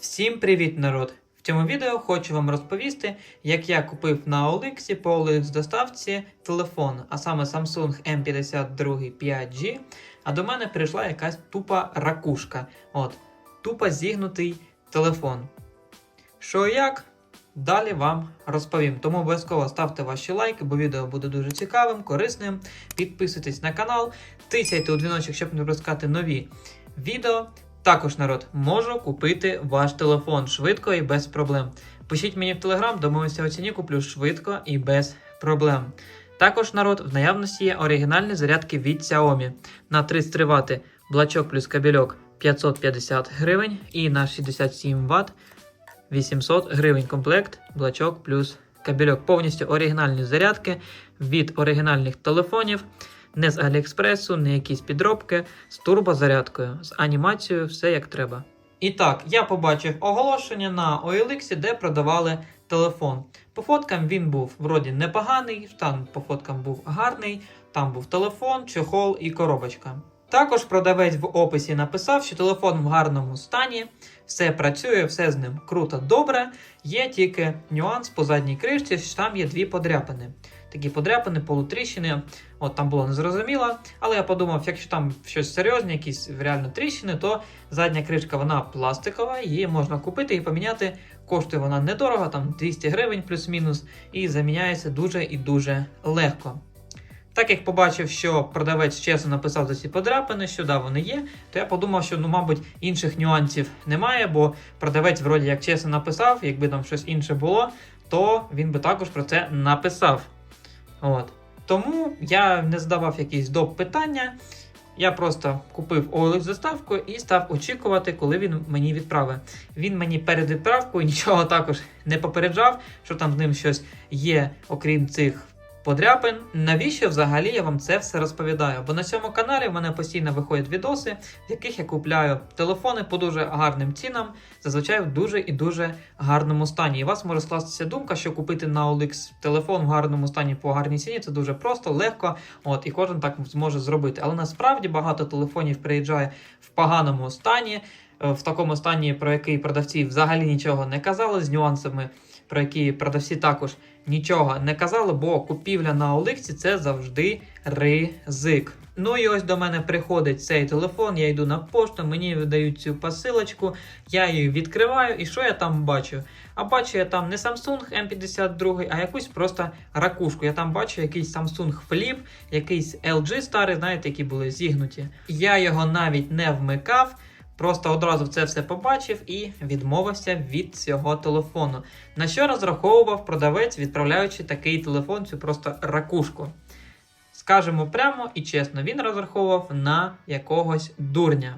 Всім привіт, народ! В цьому відео хочу вам розповісти, як я купив на OLX по OLX доставці телефон, а саме Samsung M52 5G. А до мене прийшла якась тупа ракушка. От, тупо зігнутий телефон. Що як? Далі вам розповім. Тому обов'язково ставте ваші лайки, бо відео буде дуже цікавим, корисним. Підписуйтесь на канал, тисяйте у дзвіночок, щоб не пропускати нові відео. Також, народ, можу купити ваш телефон швидко і без проблем. Пишіть мені в телеграм, домовимося у ціні, куплю швидко і без проблем. Також, народ, в наявності є оригінальні зарядки від Xiaomi на 33 Вт блачок плюс кабельок 550 гривень і на 67 Вт 800 гривень комплект, блачок плюс кабельок. Повністю оригінальні зарядки від оригінальних телефонів. Не з Аліекспресу, не якісь підробки, з турбозарядкою, з анімацією, все як треба. І так, я побачив оголошення на OLX, де продавали телефон. По фоткам він був вроді непоганий, там по фоткам був гарний, там був телефон, чехол і коробочка. Також продавець в описі написав, що телефон в гарному стані, все працює, все з ним круто, добре. Є тільки нюанс по задній кришці, що там є дві подряпини. Такі подряпини, полутріщини. От там було незрозуміло. Але я подумав, якщо там щось серйозне, якісь реально тріщини, то задня кришка вона пластикова, її можна купити і поміняти. Коштує вона недорого, там 200 гривень плюс-мінус, і заміняється дуже і дуже легко. Так як побачив, що продавець чесно написав за ці подряпини, що да, вони є, то я подумав, що ну, мабуть, інших нюансів немає, бо продавець, вроді як чесно написав, якби там щось інше було, то він би також про це написав. От. Тому я не задавав якісь доп питання. Я просто купив OLX доставку і став очікувати, коли він мені відправить. Він мені перед відправкою нічого також не попереджав, що там з ним щось є, окрім цих подряпин. Навіщо взагалі я вам це все розповідаю? Бо на цьому каналі в мене постійно виходять відоси, в яких я купляю телефони по дуже гарним цінам, зазвичай в дуже і дуже гарному стані. І у вас може скластися думка, що купити на OLX телефон в гарному стані по гарній ціні це дуже просто, легко. От і кожен так зможе зробити. Але насправді багато телефонів приїжджає в поганому стані. е, В такому стані, про який продавці взагалі нічого не казали, з нюансами, про які продавці також нічого не казали, бо купівля на OLX це завжди ризик. Ну і ось до мене приходить цей телефон, я йду на пошту, мені видають цю посилочку, я її відкриваю, і що я там бачу? А бачу я там не Samsung M52, а якусь просто ракушку. Я там бачу якийсь Samsung Flip, якийсь LG старий, знаєте, які були зігнуті. Я його навіть не вмикав. Просто одразу це все побачив і відмовився від цього телефону. На що розраховував продавець, відправляючи такий телефон, цю просто ракушку. Скажемо прямо і чесно, він розраховував на якогось дурня.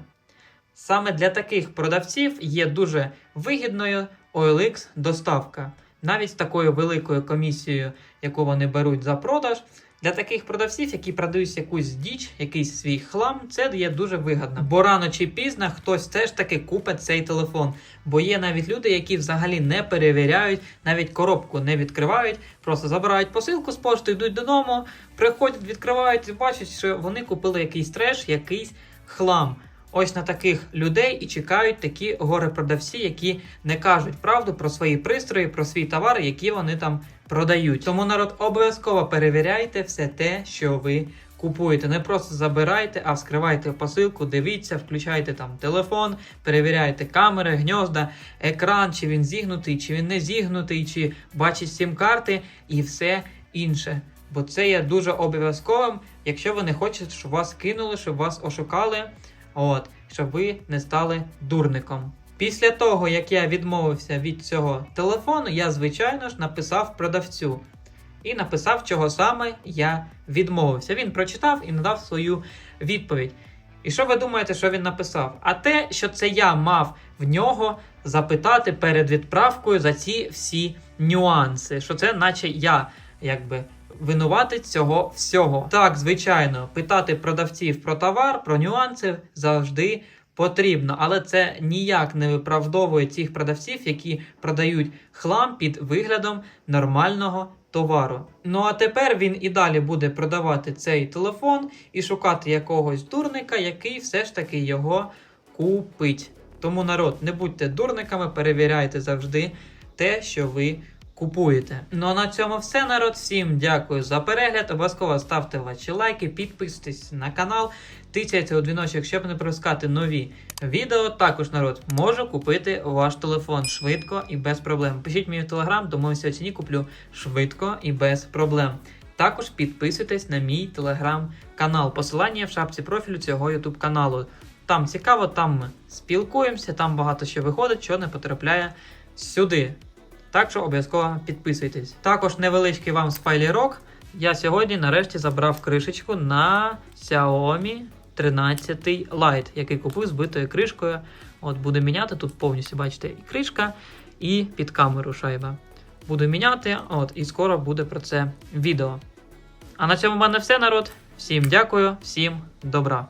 Саме для таких продавців є дуже вигідною OLX доставка. Навіть з такою великою комісією, яку вони беруть за продаж. Для таких продавців, які продають якусь діч, якийсь свій хлам, це є дуже вигідно. Бо рано чи пізно хтось теж таки купить цей телефон. Бо є навіть люди, які взагалі не перевіряють, навіть коробку не відкривають, просто забирають посилку з пошти, йдуть додому, приходять, відкривають і бачать, що вони купили якийсь треш, якийсь хлам. Ось на таких людей і чекають такі горе-продавці, які не кажуть правду про свої пристрої, про свій товар, які вони там продають. Тому народ обов'язково перевіряйте все те, що ви купуєте. Не просто забирайте, а вскривайте посилку, дивіться, включайте там телефон, перевіряйте камери, гнізда, екран, чи він зігнутий, чи він не зігнутий, чи бачить сім карти і все інше. Бо це є дуже обов'язковим, якщо ви не хочете, щоб вас кинули, щоб вас ошукали. От, щоб ви не стали дурником. Після того, як я відмовився від цього телефону, я, звичайно ж, написав продавцю. І написав, чого саме я відмовився. Він прочитав і надав свою відповідь. І що ви думаєте, що він написав? А те, що це я мав в нього запитати перед відправкою за ці всі нюанси, що це, наче я, якби винуватець цього всього. Так, звичайно, питати продавців про товар, про нюанси завжди потрібно, але це ніяк не виправдовує тих продавців, які продають хлам під виглядом нормального товару. Ну а тепер він і далі буде продавати цей телефон і шукати якогось дурника, який все ж таки його купить. Тому народ, не будьте дурниками, перевіряйте завжди те, що ви купуєте. Ну а на цьому все, народ. Всім дякую за перегляд. Обов'язково ставте ваші лайки, підписуйтесь на канал, тицяйте у дзвіночок, щоб не пропускати нові відео. Також народ може купити ваш телефон швидко і без проблем. Пишіть мені в телеграм, домовився ціні куплю швидко і без проблем. Також підписуйтесь на мій телеграм-канал. Посилання в шапці профілю цього ютуб каналу. Там цікаво, там ми спілкуємося, там багато що виходить, що не потрапляє сюди. Так що обов'язково підписуйтесь. Також невеличкий вам спойлерок. Я сьогодні нарешті забрав кришечку на Xiaomi 13 Lite, який купив з битою кришкою. От буду міняти тут повністю, бачите, і кришка, і під камеру шайба. Буду міняти, от, і скоро буде про це відео. А на цьому в мене все, народ. Всім дякую, всім добра.